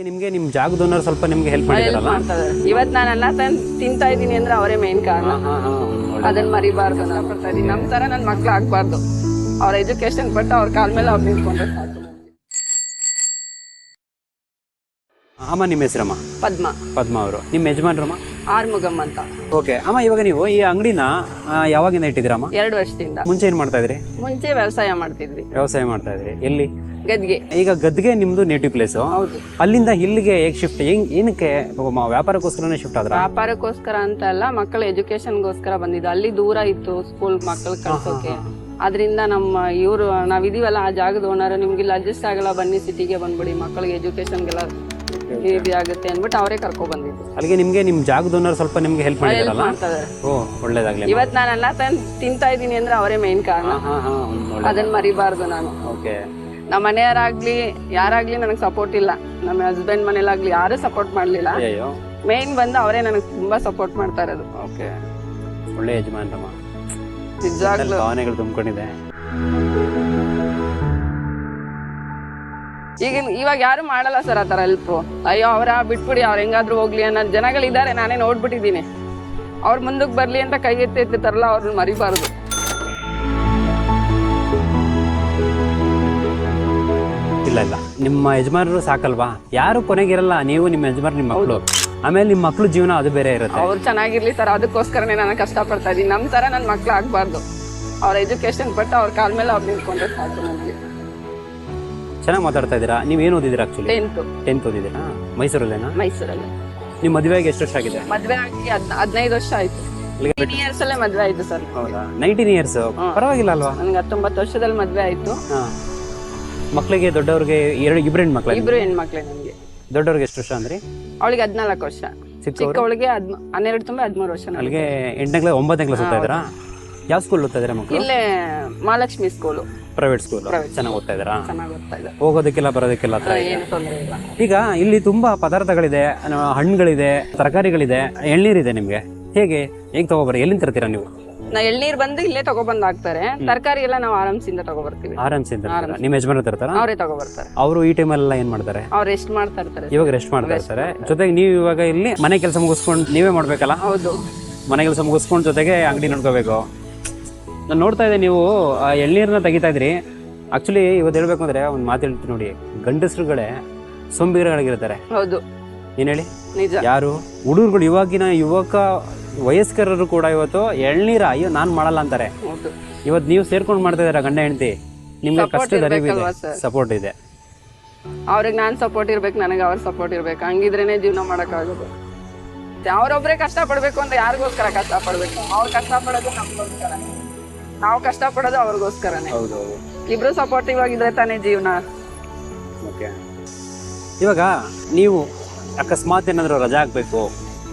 ನಿಮಗೆ ನಿಮ್ಮ ಜಾಗದೋನರ್ ಸ್ವಲ್ಪ ನಿಮ್ಗೆ ಹೆಲ್ಪ್ ಹೆಲ್ಪ್ ಮಾಡಿದಾರಲ್ಲ? ಮಾಡ್ತಾರೆ. ಇವತ್ತು ನಾನು ಅನ್ನ ತಂದು ತಿಂತಾ ಇದ್ದೀನಿ ಅಂದ್ರೆ ಅವರೇ ಮೇನ್ ಕಾರಣ. ಅದನ್ನ ಮರಿಬಾರ್ದು ನಾನು ಬರ್ತಾ ನಮ್ಮ ಥರ ನನ್ನ ಮಕ್ಳು ಆಗ್ಬಾರ್ದು. ಅವ್ರ ಎಜುಕೇಶನ್ ಪಟ್ಟು ಅವ್ರ ಕಾಲ ಮೇಲೆ ಅವ್ರು ನಿಂತ್ಕೊಂಡ್ರೆ ಸಾಕು. ಅಮ್ಮ ನಿಮ್ಮ ಹೆಸರಮ್ಮ? ಪದ್ಮ. ಪದ್ಮ ಅವರು. ನಿಮ್ಮ ಯಜಮಾನ್ರಮ್ಮ? ಆರ್ಮುಗಮ್ ಅಂತ. ಓಕೆ. ಅಮ್ಮ ಇವಾಗ ನೀವು ಈ ಅಂಗಡಿನ ಯಾವಾಗಿಂದ ಇಟ್ಟಿದ್ದೀರಮ್ಮ? ಎರಡು ವರ್ಷದಿಂದ. ಮುಂಚೆ ಏನು ಮಾಡ್ತಾ ಇದ್ರಿ? ಮುಂಚೆ ವ್ಯವಸಾಯ ಮಾಡ್ತಿದ್ವಿ. ವ್ಯವಸಾಯ ಮಾಡ್ತಾ ಇದ್ರಿ. ಎಲ್ಲಿ? ಗದ್ಗೆ. ಈಗ ಗದ್ಗೆ ನಿಮ್ದು ನೇಟಿವ್ ಪ್ಲೇಸ್ ಅಲ್ಲಿಂದ ಇಲ್ಲಿಗೆ ಹೇಗೆ ಶಿಫ್ಟ್ ಹೆಂಗ್ ಏನಕ್ಕೆ ವ್ಯಾಪಾರಕ್ಕೋಸ್ಕರನೇ ಶಿಫ್ಟ್ ಆದ್ರ? ವ್ಯಾಪಾರಕ್ಕೋಸ್ಕರ ಅಂತ ಅಲ್ಲ ಮಕ್ಕಳ ಎಜುಕೇಶನ್ಗೋಸ್ಕರ ಬಂದಿದ್ದು. ಅಲ್ಲಿ ದೂರ ಇತ್ತು ಸ್ಕೂಲ್ ಮಕ್ಕಳು ಕಳ್ಸೋಕೆ. ಅದರಿಂದ ನಮ್ಮ ಇವರು ನಾವಿದೀವಲ್ಲ ಆ ಜಾಗದ ಓನರ್ ನಿಮ್ಗೆ ಇಲ್ಲಿ ಅಡ್ಜಸ್ಟ್ ಆಗಲ್ಲ ಬನ್ನಿ ಸಿಟಿಗೆ ಬಂದ್ಬಿಡಿ ಮಕ್ಕಳಿಗೆ ಎಜುಕೇಶನ್ಗೆಲ್ಲ ಆಗುತ್ತೆ ಅಂದ್ಬಿಟ್ಟು ಅವರೇ ಕರ್ಕೊ ಬಂದಿದ್ದು. ಅಲ್ಲಿಗೆ ನಿಮ್ಗೆ ನಿಮ್ಮ ಜಾಗದೋನರ್ ಸ್ವಲ್ಪ ನಿಮ್ಗೆ ಹೆಲ್ಪ್ ಮಾಡಿದಾರಲ್ಲ? ಓ ಒಳ್ಳೇದಾಗ್ಲಿ ಇವತ್ತು ನಾನು ಅಲ್ಲ ತಂದು ತಿಂತಾ ಇದ್ದೀನಿ ಅಂದ್ರೆ ಅವರೇ ಮೇನ್ ಕಾರಣ. ಹಾ ಹಾ ಅದನ್ನ ಮರಿಬಾರ್ದು ನಾನು. ಓಕೆ ನಮ್ಮ ಮನೆಯವರಾಗ್ಲಿ ಯಾರಾಗ್ಲಿ ನನಗೆ ಸಪೋರ್ಟ್ ಇಲ್ಲ. ನಮ್ಮ ಹಸ್ಬೆಂಡ್ ಮನೇಲಾಗ್ಲಿ ಯಾರು ಸಪೋರ್ಟ್ ಮಾಡಲಿಲ್ಲ. ಅಯ್ಯೋ ಮೇನ್ ಬಂದು ಅವರೇ ನನಗೆ ತುಂಬಾ ಸಪೋರ್ಟ್ ಮಾಡ್ತಾ ಇರೋದು. ಓಕೆ. ಒಳ್ಳೆ ಯಜಮಾನ್ರಮ್ಮ. ನಿಜವಾಗ್ಲೂ ಭಾವನೆಗಳು ತುಂಬಿಕೊಂಡಿದೆ. ಈಗ ಇವಾಗ ಯಾರು ಮಾಡಲ್ಲ ಸರ್ ಆ ಥರ ಹೆಲ್ಪ್ ಅಯ್ಯೋ ಅವರ ಬಿಟ್ಬಿಡಿ ಅವ್ರು ಹೆಂಗಾದ್ರೂ ಹೋಗ್ಲಿ ಅನ್ನೋ ಜನಗಳಿದ್ದಾರೆ ನಾನೇ ನೋಡ್ಬಿಟ್ಟಿದ್ದೀನಿ. ಅವ್ರ ಮುಂದಕ್ಕೆ ಬರಲಿ ಅಂತ ಕೈ ಎತ್ತಿ ಎತ್ತಿರ್ತಾರಲ್ಲ ಅವ್ರನ್ನ ಮರಿಬಾರ್ದು. ಇಲ್ಲ ಇಲ್ಲ. ನಿಮ್ಮ ಯಜಮಾನರು ಸಾಕಲ್ವಾ? ಯಾರು ಕೊನೆಗಿರಲ್ಲ ನೀವು ನಿಮ್ಮ ಯಜಮಾನ್ ನಿಮ್ಮ ಮಕ್ಕಳು ಆಮೇಲೆ ನಿಮ್ಮ ಮಕ್ಕಳು ಜೀವನ ಅದು ಬೇರೆ ಇರುತ್ತೆ. ಅವ್ರು ಚೆನ್ನಾಗಿರ್ಲಿ ಸರ್ ಅದಕ್ಕೋಸ್ಕರನೇ ನಾನು ಕಷ್ಟಪಡ್ತಾ ಇದ್ದೀನಿ. ನಮ್ಮ ಥರ ನನ್ನ ಮಕ್ಳು ಆಗ್ಬಾರ್ದು. ಅವ್ರ ಎಜುಕೇಶನ್ ಪಟ್ಟು ಅವ್ರ ಕಾಲ ಮೇಲೆ ಅವ್ರು ನಿಂತ್ಕೊಂಡ್ರೆ ಸಾಕು ನನಗೆ ಚೆನ್ನಾಗಿ ಮಾತಾಡ್ತಾ ಇದ್ದೀರಾ? ನೀವೇನು ಓದಿದ್ದೀರಾ ಆಕ್ಚುಲಿ ಟೆಂತು ಟೆಂತ್ ಓದಿದ್ದೀರಾ? ಮೈಸೂರಲ್ಲೇನಾ? ಮೈಸೂರಲ್ಲಿ. ನಿಮ್ಮ ಮದುವೆಗೆ ಎಷ್ಟು ವರ್ಷ ಆಗಿದೆ? ಮದುವೆ ಆಗಿ ಹದ್ ಹದಿನೈದು ವರ್ಷ ಆಯ್ತು. ಇಲ್ಲಿಗೆ ಇಯರ್ಸ್ ಅಲ್ಲೇ ಮದ್ವೆ ಆಯ್ತು ಸರ್. ಹೌದಾ? ನೈನ್ಟೀನ್ ಇಯರ್ಸ್ ಪರವಾಗಿಲ್ಲ ಅಲ್ವಾ? ನನ್ಗೆ ಹತ್ತೊಂಬತ್ತು ವರ್ಷದಲ್ಲಿ ಮದ್ವೆ ಆಯ್ತು. ಹಾ. ಮಕ್ಕಳಿಗೆ ದೊಡ್ಡವ್ರಿಗೆ ಎರಡು ಇಬ್ರು ಹೆಣ್ಮಕ್ಳು ಇಬ್ರು ಹೆಣ್ಮಕ್ಳೆ ನಮಗೆ. ದೊಡ್ಡವ್ರಿಗೆ ಎಷ್ಟು ವರ್ಷ ಅಂದ್ರಿ? ಅವಳಿಗೆ ಹದಿನಾಲ್ಕು ವರ್ಷ. ಚಿಕ್ಕ ಚಿಕ್ಕವಳಿಗೆ ಹದ್ ಹನ್ನೆರಡು ತುಂಬ ಹದಿಮೂರು ವರ್ಷ ನನಗೆ ಅಲ್ಲಿಗೆ ಎಂಟನೇ ಕ್ಲಾಸ್ ಒಂಬತ್ತನೇ ಕ್ಲಾಸ್ ಓದ್ತಾ ಇದ್ದೀರಾ? ಯಾವ ಸ್ಕೂಲ್ ಓದ್ತಾ ಇದ್ದೀರಾ ಮಕ್ಕಳು ಇಲ್ಲೇ ಮಹಾಲಕ್ಷ್ಮಿ ಸ್ಕೂಲು ಪ್ರೈವೇಟ್ ಸ್ಕೂಲ್ ಚೆನ್ನಾಗಿ ಓದ್ತಾ ಇದ್ದೀರಾ? ಚೆನ್ನಾಗಿ ಓದ್ತಾ ಇದೆ ಹೋಗೋದಕ್ಕೆಲ್ಲ ಬರೋದಕ್ಕೆಲ್ಲ ಹತ್ರ ಇದೆ. ಏನು ತೊಂದರೆ ಇಲ್ಲ. ಈಗ ಇಲ್ಲಿ ತುಂಬಾ ಪದಾರ್ಥಗಳಿದೆ ಆ, ಹಣ್ಣುಗಳಿದೆ ತರಕಾರಿಗಳಿದೆ ಎಳ್ನೀರಿದೆ ನಿಮಗೆ. ಹೇಗೆ? ಹೇಗೆ ತಗೋಬರಿ ಎಲ್ಲಿಂದ ತರ್ತೀರಾ ನೀವು? ನಾ ಎಳ್ನೀರ್ ಬಂದು ಇಲ್ಲೇ ತಗೊಬಂದ್ ಹಾಕ್ತಾರೆ ತರಕಾರಿ ಎಲ್ಲ ನಾವು ಆರಾಮ್ಸಿಂದ ತಗೋಬರ್ತೀವಿ. ಆರಾಮ್ಸಿಂದ ನಿಮ್ಮ ಯಜಮಾನ ತರ್ತಾರ? ಅವರೇ ತಗೊಬರ್ತಾರೆ. ಅವರು ಈ ಟೈಮಲ್ಲೆಲ್ಲ ಏನ್ ಮಾಡ್ತಾರೆ? ಅವ್ರು ರೆಸ್ಟ್ ಮಾಡ್ತಾ ಇರ್ತಾರೆ. ಇವಾಗ ರೆಸ್ಟ್ ಮಾಡ್ತಾ ಇರ್ತಾರೆ. ಜೊತೆಗೆ ನೀವು ಇವಾಗ ಇಲ್ಲಿ ಮನೆ ಕೆಲಸ ಮುಗಿಸ್ಕೊಂಡು ನೀವೇ ಮಾಡ್ಬೇಕಲ್ಲ? ಹೌದು. ಮನೆ ಕೆಲಸ ಮುಗಿಸ್ಕೊಂಡು ಜೊತೆಗೆ ಅಂಗಡಿ ನೋಡ್ಕೋಬೇಕು. ನಾನು ನೋಡ್ತಾ ಇದ್ದೆ ನೀವು ಆ ಎಳ್ನೀರನ್ನ ತೆಗಿತಾ ಇದ್ರಿ. ಆಕ್ಚುಲಿ ಇವತ್ತು ಹೇಳ್ಬೇಕು ಅಂದ್ರೆ ಒಂದು ಮಾತು ಹೇಳ್ತೀನಿ ನೋಡಿ. ಗಂಡಸರುಗಳೇ ಸೊಂಬಿಗರಾಗಿರ್ತಾರೆ ಹೌದು. ಏನ್ ಹೇಳಿ? ನಿಜ. ಯಾರು? ಹುಡುಗರುಗಳು ಇವಾಗಿನ ಯುವಕ ವಯಸ್ಕರರು ಕೂಡ ಇವತ್ತು ಎಳ್ನೀರ ಅಯ್ಯೋ ನಾನು ಮಾಡಲ್ಲ ಅಂತಾರೆ. ಹೌದು. ಇವತ್ತು ನೀವು ಸೇರ್ಕೊಂಡು ಮಾಡ್ತಾ ಇದ್ದೀರಾ ಗಂಡ ಹೆಂಡತಿ? ನಿಮ್ಗೆ Support ಕಷ್ಟದ ಅರಿವಿದೆ. ಇರ್ಬೇಕಲ್ವಾ sir? ಸಪೋರ್ಟ್ ಇದೆ. ಅವ್ರಿಗೆ ನಾನ್ ಸಪೋರ್ಟ್ ಇರ್ಬೇಕು ನನಗೆ ಅವ್ರ ಸಪೋರ್ಟ್ ಇರ್ಬೇಕು. ಹಂಗಿದ್ರೇನೆ ಜೀವನ ಮಾಡೋಕ್ಕಾಗೋದು. ಅವ್ರೊಬ್ರೇ ಕಷ್ಟ ಪಡ್ಬೇಕು ಅಂತ ಯಾರಿಗೋಸ್ಕರ ಕಷ್ಟ ಪಡ್ಬೇಕು ಅವ್ರು ಕಷ್ಟ ಪಡೋದು ನಮಗೋಸ್ಕರ ನಾವು ಕಷ್ಟ ಪಡೋದು ಅವ್ರಿಗೋಸ್ಕರನೇ. ಹೌದು ಇಬ್ರು ಸಪೋರ್ಟಿವ್ ಆಗಿದ್ರೆ ತಾನೇ ಜೀವನ. ಓಕೆ. ಇವಾಗ ನೀವು ಅಕಸ್ಮಾತ್ ಏನಾದರೂ ರಜಾ ಹಾಕಬೇಕು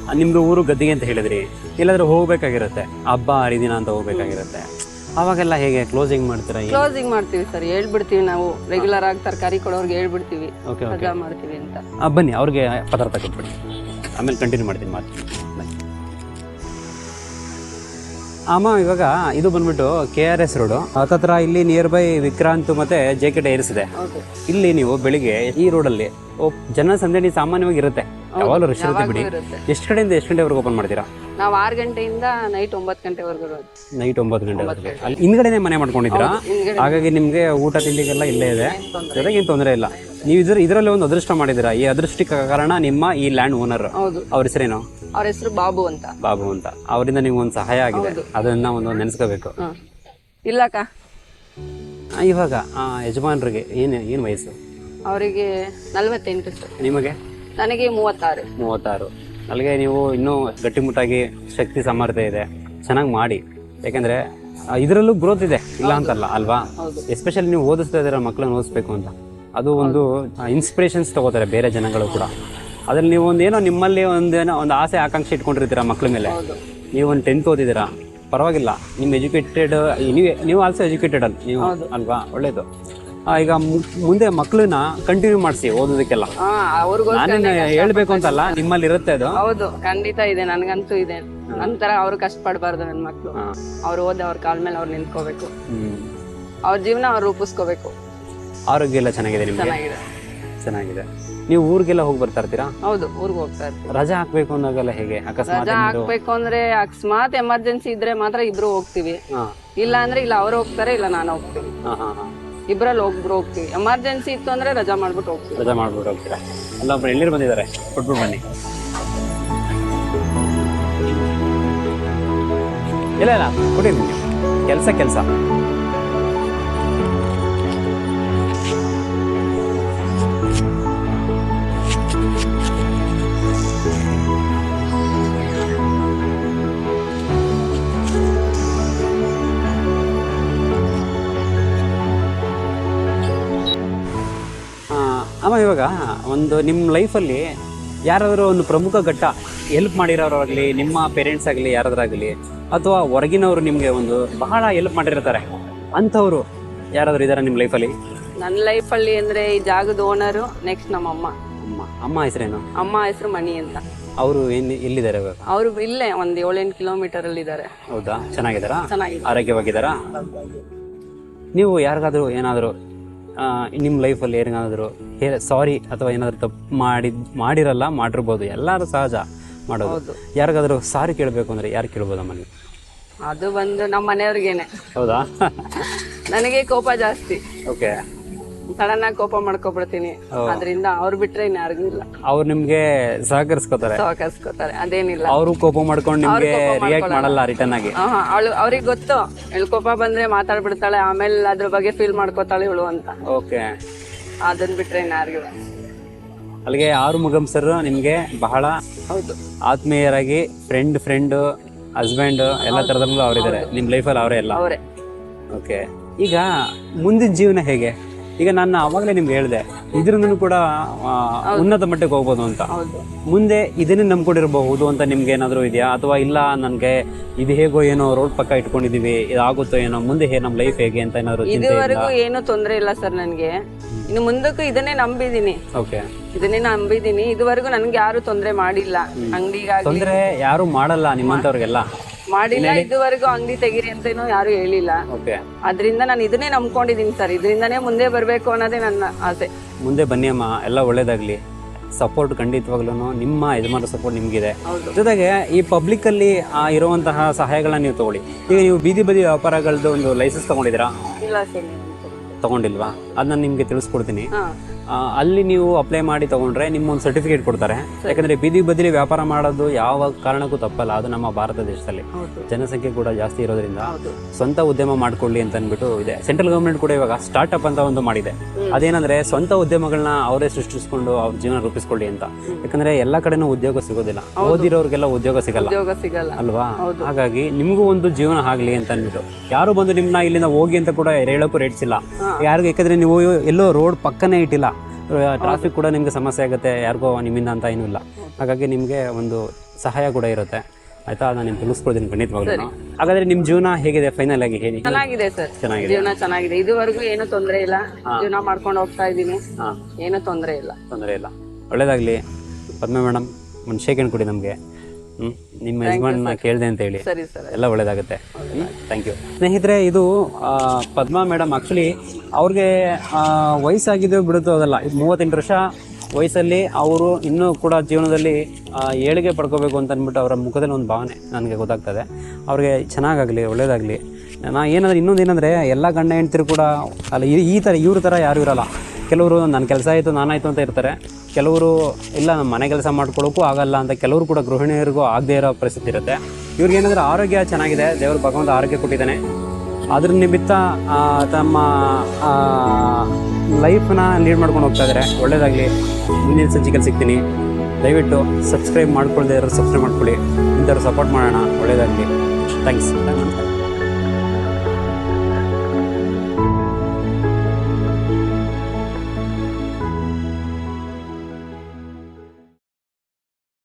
ನಿಮ್ಮದು ನಿಮ್ದು ಊರು ಗದ್ದಿಗೆ ಅಂತ ಹೇಳಿದ್ರಿ. ಎಲ್ಲಾದರೂ ಹೋಗ್ಬೇಕಾಗಿರುತ್ತೆ. ಹಬ್ಬ ಹರಿದಿನ ಅಂತ ಹೋಗಬೇಕಾಗಿರುತ್ತೆ. ಅವಾಗೆಲ್ಲ ಹೇಗೆ ಕ್ಲೋಸಿಂಗ್ ಮಾಡ್ತೀರಾ ಕ್ಲೋಸಿಂಗ್ ಮಾಡ್ತೀವಿ ಸರ್. ಹೇಳ್ಬಿಡ್ತೀವಿ ನಾವು. ರೆಗ್ಯುಲರ್ ಆಗಿ ತರಕಾರಿ ಕೊಡೋರ್ಗೆ ಹೇಳ್ಬಿಡ್ತೀವಿ. ಓಕೆ ಓಕೆ ಮಾಡ್ತೀವಿ ಅಂತ. ಬನ್ನಿ ಅವ್ರಿಗೆ ಪದಾರ್ಥ ಕೊಟ್ಬಿಡಿ. ಆಮೇಲೆ ಕಂಟಿನ್ಯೂ ಮಾಡ್ತೀನಿ ಮಾತು. ಅಮ್ಮ ಇವಾಗ ಇದು ಬಂದ್ಬಿಟ್ಟು ಕೆ ಆರ್ ಎಸ್ ರೋಡು. ಹತ್ತತ್ರ ಇಲ್ಲಿ ನಿಯರ್ ಬೈ ವಿಕ್ರಾಂತ್ ಮತ್ತೆ ಜೆ ಕೆ ಟೈರ್ಸ್ ಇದೆ. ಇಲ್ಲಿ ನೀವು ಬೆಳಿಗ್ಗೆ ಈ ರೋಡಲ್ಲಿ ಜನ ಸಂದಣಿ ಸಾಮಾನ್ಯವಾಗಿ ಇರುತ್ತೆ ಯಾವಾಗಲೂ ರಶ್ ಇರುತ್ತೆ ಬಿಡಿ. ಎಷ್ಟು ಕಡೆಯಿಂದ ಎಷ್ಟು ಗಂಟೆವರೆಗೆ ಓಪನ್ ಮಾಡ್ತೀರಾ? ನಾವು ಆರು ಗಂಟೆಯಿಂದ ನೈಟ್ ಒಂಬತ್ತು ಗಂಟೆವರೆಗೂ ನೈಟ್ ಒಂಬತ್ತು ಗಂಟೆ. ಅಲ್ಲಿ ಹಿಂದ್ಗಡೆನೆ ಮನೆ ಮಾಡ್ಕೊಂಡಿದ್ದೀರಾ? ಹಾಗಾಗಿ ನಿಮಗೆ ಊಟ ತಿಂಡಿಗೆಲ್ಲ ಇಲ್ಲೇ ಇದೆ. ಜೊತೆಗೆ ಏನು ತೊಂದರೆ ಇಲ್ಲ? ನೀವು ಇದ್ರ ಇದರಲ್ಲಿ ಒಂದು ಅದೃಷ್ಟ ಮಾಡಿದಿರಾ ಈ ಅದೃಷ್ಟಕ್ಕೆ ಕಾರಣ ನಿಮ್ಮ ಈ ಲ್ಯಾಂಡ್ ಓನರ್ ಹೌದು. ಅವ್ರ ಹೆಸರೇನು? ಅವ್ರ ಹೆಸರು ಬಾಬು ಅಂತ. ಬಾಬು ಅಂತ. ಅವರಿಂದ ನಿಮ್ಗೆ ಒಂದು ಸಹಾಯ ಆಗಿದೆ. ಅದನ್ನ ಒಂದು ನೆನೆಸ್ಕೋಬೇಕು. ಇಲ್ಲ ಇಲ್ಲಕ್ಕ ಆ, ಇವಾಗ ಆ ಯಜಮಾನ್ರಿಗೆ ಏನು ಏನು ವಯಸ್ಸು? ಅವರಿಗೆ ನಲವತ್ತೆಂಟು ಸರ್. ನಿಮಗೆ? ನನಗೆ ಮೂವತ್ತಾರು. ಮೂವತ್ತಾರು. ಅಲ್ಲಿಗೆ ನೀವು ಇನ್ನೂ ಗಟ್ಟಿಮುಟ್ಟಾಗಿ ಶಕ್ತಿ ಸಾಮರ್ಥ್ಯ ಇದೆ. ಚೆನ್ನಾಗಿ ಮಾಡಿ. ಯಾಕೆಂದ್ರೆ ಇದರಲ್ಲೂ ಗ್ರೋತ್ ಇದೆ. ಇಲ್ಲ ಅಂತಲ್ಲ ಅಲ್ವಾ? ಎಸ್ಪೆಷಲಿ ನೀವು ಓದಿಸ್ತಾ ಇದ್ದೀರಾ ಮಕ್ಕಳನ್ನ ಓದಿಸ್ಬೇಕು ಅಂತ. ಅದು ಒಂದು ಇನ್ಸ್ಪಿರೇಷನ್ಸ್ ತಗೋತಾರೆ ಬೇರೆ ಜನಗಳು ಕೂಡ. ಅದ್ರಲ್ಲಿ ನೀವು ಒಂದು ಏನೋ ನಿಮ್ಮಲ್ಲಿ ಒಂದೇನೋ ಒಂದು ಆಸೆ ಆಕಾಂಕ್ಷೆ ಇಟ್ಕೊಂಡಿರ್ತೀರಾ ಮಕ್ಳ ಮೇಲೆ? ನೀವು ಒಂದು ಟೆಂತ್ ಓದಿದ್ದೀರಾ? ಪರವಾಗಿಲ್ಲ. ನಿಮ್ಮ ಎಜುಕೇಟೆಡ್ ನೀವೇ ನೀವು ಆಲ್ಸೋ ಎಜುಕೇಟೆಡ್ ಅಲ್ಲಿ ನೀವು ಅಲ್ವಾ? ಒಳ್ಳೇದು. ಈಗ ಮುಂದೆ ಮಕ್ಕಳನ್ನ ಕಂಟಿನ್ಯೂ ಮಾಡಿಸಿ ಓದೋದಕ್ಕೆಲ್ಲ. ನಾನೇನು ಹೇಳ್ಬೇಕು ಅಂತಲ್ಲ ನಿಮ್ಮಲ್ಲಿ ಇರುತ್ತೆ ಅದು? ಹೌದು ಖಂಡಿತ ಇದೆ ನನಗಂತೂ ಇದೆ. ನಂತರ ಅವ್ರು ಕಷ್ಟ ಪಡಬಾರ್ದು ನನ್ನ ಮಕ್ಕಳು. ಅವ್ರು ಓದಿ ಅವ್ರ ಕಾಲ ಮೇಲೆ ಅವ್ರು ನಿಂತ್ಕೋಬೇಕು. ಅವ್ರ ಜೀವನ ಅವ್ರು ರೂಪಿಸ್ಕೋಬೇಕು. ಆರೋಗ್ಯ ಎಲ್ಲ ಚೆನ್ನಾಗಿದೆ ನಿಮಗೆ? ಚೆನ್ನಾಗಿದೆ. ಚೆನ್ನಾಗಿದೆ. ನೀವು ಊರಿಗೆಲ್ಲ ಹೋಗಿ ಬರ್ತಾ ಇರ್ತೀರಾ? ಹೌದು ಊರಿಗೆ ಹೋಗ್ತಾ ಇರ್ತೀವಿ. ರಜಾ ಹಾಕ್ಬೇಕು ಅಂದಾಗೆಲ್ಲ ಹೇಗೆ? ಅಕಸ್ಮಾತ್ ರಜಾ ಏನಾದ್ರು? ಹಾಕ್ಬೇಕು ಅಂದ್ರೆ ಅಕಸ್ಮಾತ್ ಎಮರ್ಜೆನ್ಸಿ ಇದ್ರೆ ಮಾತ್ರ ಇಬ್ರು ಹೋಗ್ತೀವಿ. ಹಾ. ಇಲ್ಲ ಅಂದ್ರೆ ಇಲ್ಲ ಅವ್ರು ಹೋಗ್ತಾರೆ ಇಲ್ಲ ನಾನು ಹೋಗ್ತೀನಿ. ಹಾ ಹಾ ಹಾ. ಇಬ್ರಲ್ಲಿ ಒಬ್ರು ಹೋಗ್ತೀವಿ. ಎಮರ್ಜೆನ್ಸಿ ಇತ್ತು ಅಂದ್ರೆ ರಜಾ ಮಾಡ್ಬಿಟ್ಟು ಹೋಗ್ತೀವಿ. ರಜಾ ಮಾಡ್ಬಿಟ್ಟು ಹೋಗ್ತೀರಾ? ಅಲ್ಲ ಒಬ್ರು ಎಲ್ಲಿರು ಬಂದಿದ್ದಾರೆ? ಕೊಟ್ಬಿಟ್ಟು ಬನ್ನಿ. ಇಲ್ಲ ಇಲ್ಲ ಕೊಡಿ ಕೆಲಸ ಕೆಲಸ. ಅಮ್ಮ ಇವಾಗ ಒಂದು ನಿಮ್ಮ ಲೈಫಲ್ಲಿ ಯಾರಾದರೂ ಒಂದು ಪ್ರಮುಖ ಘಟ್ಟ ಹೆಲ್ಪ್ ಮಾಡಿರೋರಾಗಲಿ ನಿಮ್ಮ ಪೇರೆಂಟ್ಸ್ ಆಗಲಿ ಯಾರಾದ್ರಾಗಲಿ ಅಥವಾ ಹೊರಗಿನವರು ನಿಮಗೆ ಒಂದು ಬಹಳ ಹೆಲ್ಪ್ ಮಾಡಿರ್ತಾರೆ ಅಂಥವ್ರು ಯಾರಾದರೂ ಇದ್ದಾರೆ ನಿಮ್ಮ ಲೈಫಲ್ಲಿ ನನ್ನ ಲೈಫಲ್ಲಿ ಅಂದರೆ ಈ ಜಾಗದ ಓನರು ನೆಕ್ಸ್ಟ್ ನಮ್ಮ ಅಮ್ಮ ಅಮ್ಮ ಅಮ್ಮ ಹೆಸರೇನು? ಅಮ್ಮ ಹೆಸರು ಮಣಿ ಅಂತ. ಅವರು ಏನು ಎಲ್ಲಿದ್ದಾರೆ ಇವಾಗ? ಅವರು ಇಲ್ಲೇ ಒಂದು ಏಳೆಂಟು ಕಿಲೋಮೀಟರ್ ಅಲ್ಲಿ ಇದ್ದಾರೆ. ಹೌದಾ? ಚೆನ್ನಾಗಿದ್ದಾರಾ? ಚೆನ್ನಾಗಿ ಆರೋಗ್ಯವಾಗಿದ್ದಾರಾ? ನೀವು ಯಾರಿಗಾದರೂ ಏನಾದರೂ ನಿಮ್ಮ ಲೈಫಲ್ಲಿ ಏನಾದರೂ ಹೇ ಸಾರಿ ಅಥವಾ ಏನಾದರೂ ತಪ್ಪು ಮಾಡಿ ಮಾಡಿರಲ್ಲ ಮಾಡಿರ್ಬೋದು. ಎಲ್ಲರೂ ಸಹಜ ಮಾಡೋದು. ಯಾರಿಗಾದರೂ ಸಾರಿ ಕೇಳಬೇಕು ಅಂದರೆ ಯಾರು ಕೇಳ್ಬೋದು ಮನೆ ಅದು ಬಂದು ನಮ್ಮ ಮನೆಯವ್ರಿಗೇನೆ ಹೌದಾ? ನನಗೆ ಕೋಪ ಜಾಸ್ತಿ. ಓಕೆ ಸಡನ್ ಆಗಿ ಕೋಪ ಮಾಡ್ಕೊಬಿಡ್ತೀನಿ. ಅದರಿಂದ ಅವ್ರು ಬಿಟ್ರೆ ಇನ್ಯಾರಿಗೂ ಇಲ್ಲ. ಅವ್ರು ನಿಮ್ಗೆ ಸಹಕರಿಸ್ಕೋತಾರೆ? ಸಹಕರಿಸ್ಕೋತಾರೆ. ಅದೇನಿಲ್ಲ. ಅವರು ಕೋಪ ಮಾಡ್ಕೊಂಡು ನಿಮ್ಗೆ ರಿಯಾಕ್ಟ್ ಮಾಡಲ್ಲ ರಿಟರ್ನ್ ಆಗಿ? ಅವಳು ಅವ್ರಿಗೆ ಗೊತ್ತು. ಎಳ್ ಕೋಪ ಬಂದ್ರೆ ಮಾತಾಡ್ಬಿಡ್ತಾಳೆ ಆಮೇಲೆ ಅದ್ರ ಬಗ್ಗೆ ಫೀಲ್ ಮಾಡ್ಕೋತಾಳೆ ಇವಳು ಅಂತ. ಓಕೆ. ಅದನ್ನ ಬಿಟ್ರೆ ಇನ್ಯಾರಿಗೂ. ಅಲ್ಲಿಗೆ ಆರು ಮುಗಮ್ ಸರ್ ನಿಮ್ಗೆ ಬಹಳ ಹೌದು. ಆತ್ಮೀಯರಾಗಿ ಫ್ರೆಂಡ್ ಫ್ರೆಂಡ್ ಹಸ್ಬೆಂಡ್ ಎಲ್ಲ ತರದಲ್ಲೂ ಅವರಿದ್ದಾರೆ ನಿಮ್ ಲೈಫಲ್ಲಿ ಅವರೇ ಎಲ್ಲ ಅವರೇ. ಓಕೆ. ಈಗ ಮುಂದಿನ ಜೀವನ ಹೇಗೆ? ಈಗ ನಾನು ಅವಾಗಲೇ ನಿಮ್ಗೆ ಹೇಳಿದೆ ಇದರಿಂದ ಕೂಡ ಉನ್ನತ ಮಟ್ಟಕ್ಕೆ ಹೋಗ್ಬೋದು ಅಂತ. ಮುಂದೆ ಇದನ್ನೇ ನಂಬ್ಕೊಂಡಿರಬಹುದು ಅಂತ ನಿಮ್ಗೆ ಏನಾದರೂ ಇದೆಯಾ? ಅಥವಾ ಇಲ್ಲ ನನಗೆ ಇದು ಹೇಗೋ ಏನೋ ರೋಡ್ ಪಕ್ಕ ಇಟ್ಕೊಂಡಿದೀವಿ ಇದಾಗುತ್ತೋ ಏನೋ ಮುಂದೆ ಹೇ ನಮ್ಮ ಲೈಫ್ ಹೇಗೆ ಅಂತ ಏನಾದರೂ ಇದುವರೆಗೂ ಏನೂ ತೊಂದರೆ ಇಲ್ಲ ಸರ್ ನನಗೆ. ಇನ್ನು ಮುಂದಕ್ಕೂ ಇದನ್ನೇ ನಂಬಿದ್ದೀನಿ. ಓಕೆ ಇದನ್ನೇ ನಂಬಿದೀನಿ ಇದುವರೆಗೂ ನನಗೆ ಯಾರು ತೊಂದರೆ ಮಾಡಿಲ್ಲ. ಅಂಗಡಿಗಾಗಿ ತೊಂದರೆ ಯಾರು ಮಾಡಲ್ಲ ನಿಮ್ಮಂಥವ್ರಿಗೆಲ್ಲ ಮಾಡಿಲ್ಲ ಇದುವರೆಗೂ ಅಂಗಡಿ ತೆಗೀರಿ ಅಂತೇನೋ ಯಾರು ಹೇಳಿಲ್ಲ. ಓಕೆ. ಅದರಿಂದ ನಾನು ಇದನ್ನೇ ನಂಬ್ಕೊಂಡಿದ್ದೀನಿ ಸರ್. ಇದರಿಂದನೇ ಮುಂದೆ ಬರಬೇಕು ಅನ್ನೋದೇ ನನ್ನ ಆಸೆ. ಮುಂದೆ ಬನ್ನಿ ಅಮ್ಮ ಎಲ್ಲ ಒಳ್ಳೇದಾಗ್ಲಿ. ಸಪೋರ್ಟ್ ಖಂಡಿತವಾಗ್ಲೂ ನಿಮ್ಮ ಯಜಮಾನ ಸಪೋರ್ಟ್ ನಿಮಗಿದೆ. ಜೊತೆಗೆ ಈ ಪಬ್ಲಿಕ್ಕಲ್ಲಿ ಇರುವಂತಹ ಸಹಾಯಗಳನ್ನ ನೀವು ತಗೊಳ್ಳಿ. ಈಗ ನೀವು ಬೀದಿ ಬದಿ ವ್ಯಾಪಾರಗಳದ್ದು ಒಂದು ಲೈಸೆನ್ಸ್ ತಗೊಂಡಿದ್ದೀರಾ? ಇಲ್ಲ ಸರ್ ತಗೊಂಡಿಲ್ವಾ? ಅದನ್ನ ನಿಮಗೆ ತಿಳಿಸ್ಕೊಡ್ತೀನಿ. ಅಲ್ಲಿ ನೀವು ಅಪ್ಲೈ ಮಾಡಿ ತಗೊಂಡ್ರೆ ನಿಮ್ಮ ಒಂದು ಸರ್ಟಿಫಿಕೇಟ್ ಕೊಡ್ತಾರೆ. ಯಾಕಂದ್ರೆ ಬೀದಿ ಬದಿಲಿ ವ್ಯಾಪಾರ ಮಾಡೋದು ಯಾವ ಕಾರಣಕ್ಕೂ ತಪ್ಪಲ್ಲ. ಅದು ನಮ್ಮ ಭಾರತ ದೇಶದಲ್ಲಿ. ಜನಸಂಖ್ಯೆ ಕೂಡ ಜಾಸ್ತಿ ಇರೋದ್ರಿಂದ ಸ್ವಂತ ಉದ್ಯಮ ಮಾಡ್ಕೊಳ್ಳಿ ಅಂತ ಅಂದ್ಬಿಟ್ಟು ಇದೆ. ಸೆಂಟ್ರಲ್ ಗೌರ್ಮೆಂಟ್ ಕೂಡ ಇವಾಗ ಸ್ಟಾರ್ಟ್ಅಪ್ ಅಂತ ಒಂದು ಮಾಡಿದೆ. ಅದೇನಂದ್ರೆ ಸ್ವಂತ ಉದ್ಯಮಗಳನ್ನ ಅವರೇ ಸೃಷ್ಟಿಸ್ಕೊಂಡು ಅವ್ರ ಜೀವನ ರೂಪಿಸ್ಕೊಳ್ಳಿ ಅಂತ. ಯಾಕಂದ್ರೆ ಎಲ್ಲ ಕಡೆನೂ ಉದ್ಯೋಗ ಸಿಗೋದಿಲ್ಲ. ಓದಿರೋರಿಗೆಲ್ಲ ಉದ್ಯೋಗ ಸಿಗಲ್ಲ. ಅಲ್ವಾ? ಹಾಗಾಗಿ ನಿಮಗೂ ಒಂದು ಜೀವನ ಆಗ್ಲಿ ಅಂತ ಅಂದ್ಬಿಟ್ಟು ಯಾರು ಬಂದು ನಿಮ್ನ ಇಲ್ಲಿಂದ ಹೋಗಿ ಅಂತ ಕೂಡ ಹೇಳೋಕ್ಕೂ ರೇಟ್ಸ್ ಇಲ್ಲ. ಯಾರಿಗೂ ಯಾಕಂದ್ರೆ ನೀವು ಎಲ್ಲೋ ರೋಡ್ ಪಕ್ಕನೇ ಇಟ್ಟಿಲ್ಲ. ಟ್ರಾಫಿಕ್ ಕೂಡ ನಿಮಗೆ ಸಮಸ್ಯೆ ಆಗುತ್ತೆ ಯಾರಿಗೋ ನಿಮ್ಮಿಂದ ಅಂತ ಏನೂ ಇಲ್ಲ. ಹಾಗಾಗಿ ನಿಮಗೆ ಒಂದು ಸಹಾಯ ಕೂಡ ಇರುತ್ತೆ. ಆಯ್ತಾ? ನಾನು ನಿಮ್ಗೆ ತಿಳಿಸ್ಕೊಡ್ತೀನಿ ಖಂಡಿತವಾಗ್ಲೂ. ಹಾಗಾದ್ರೆ ನಿಮ್ಮ ಜೀವನ ಹೇಗಿದೆ ಫೈನಲ್ ಆಗಿ? ಹೇಳಿ. ಚೆನ್ನಾಗಿದೆ ಸರ್. ಚೆನ್ನಾಗಿದೆ. ಜೀವನ ಚೆನ್ನಾಗಿದೆ. ಇದುವರೆಗೂ ಏನು ತೊಂದರೆ ಇಲ್ಲ. ಜೀವನ ಮಾಡ್ಕೊಂಡು ಹೋಗ್ತಾ ಇದ್ದೀನಿ. ಏನು ತೊಂದರೆ ಇಲ್ಲ. ತೊಂದರೆ ಇಲ್ಲ. ಒಳ್ಳೇದಾಗ್ಲಿ. ಪದ್ಮ ಮೇಡಮ್ ಒಂದು ಶೇಖಂಡ್ ಕೊಡಿ ನಮಗೆ. ಹ್ಞೂ ನಿಮ್ಮ ಯಜಮಾನ ಕೇಳಿದೆ ಅಂತ ಹೇಳಿ ಸರಿ ಸರ್. ಎಲ್ಲ ಒಳ್ಳೇದಾಗುತ್ತೆ. ಥ್ಯಾಂಕ್ ಯು ಸ್ನೇಹಿತರೆ ಇದು ಪದ್ಮಾ ಮೇಡಮ್ ಆ್ಯಕ್ಚುಲಿ ಅವ್ರಿಗೆ ವಯಸ್ಸಾಗಿದ್ದು ಬಿಡುತ್ತೋ ಅದಲ್ಲ. ಮೂವತ್ತೆಂಟು ವರ್ಷ ವಯಸ್ಸಲ್ಲಿ ಅವರು ಇನ್ನೂ ಕೂಡ ಜೀವನದಲ್ಲಿ ಏಳಿಗೆ ಪಡ್ಕೋಬೇಕು ಅಂತ ಅಂದ್ಬಿಟ್ಟು ಅವರ ಮುಖದಲ್ಲಿ ಒಂದು ಭಾವನೆ ನನಗೆ ಗೊತ್ತಾಗ್ತದೆ. ಅವ್ರಿಗೆ ಚೆನ್ನಾಗಾಗಲಿ ಒಳ್ಳೇದಾಗಲಿ. ನಾ ಏನಂದ್ರೆ ಇನ್ನೊಂದು ಏನಂದರೆ ಎಲ್ಲ ಗಂಡ ಹೆಂಡ್ತಿರು ಕೂಡ ಅಲ್ಲ ಈ- ಈ ಥರ ಇವ್ರ ಥರ ಯಾರೂ ಇರಲ್ಲ. ಕೆಲವರು ನನ್ನ ಕೆಲಸ ಆಯಿತು ನಾನಾಯಿತು ಅಂತ ಇರ್ತಾರೆ. ಕೆಲವರು, ಇಲ್ಲ ಮನೆ ಕೆಲಸ ಮಾಡ್ಕೊಳ್ಳೋಕ್ಕೂ ಆಗಲ್ಲ ಅಂತ ಕೆಲವರು ಕೂಡ ಗೃಹಿಣಿಯರಿಗೂ ಆಗದೇ ಇರೋ ಪರಿಸ್ಥಿತಿ ಇರುತ್ತೆ. ಇವ್ರಿಗೆ ಏನಂದ್ರೆ ಆರೋಗ್ಯ ಚೆನ್ನಾಗಿದೆ, ದೇವರು ಭಗವಂತ ಆರೋಗ್ಯ ಕೊಟ್ಟಿದ್ದಾನೆ. ಅದ್ರ ನಿಮಿತ್ತ ತಮ್ಮ ಲೈಫನ್ನ ಲೀಡ್ ಮಾಡ್ಕೊಂಡು ಹೋಗ್ತಾ ಇದ್ದಾರೆ ಒಳ್ಳೇದಾಗಲಿ. ಮುಂದಿನ ಸಂಚಿಕೆಯಲ್ಲಿ ಸಿಗ್ತೀನಿ. ದಯವಿಟ್ಟು ಸಬ್ಸ್ಕ್ರೈಬ್ ಮಾಡ್ಕೊಳ್ದೇ ಇರೋ ಸಬ್ಸ್ಕ್ರೈಬ್ ಮಾಡ್ಕೊಳ್ಳಿ. ಇಂಥವ್ರು ಸಪೋರ್ಟ್ ಮಾಡೋಣ. ಒಳ್ಳೇದಾಗಲಿ. ಥ್ಯಾಂಕ್ಸ್.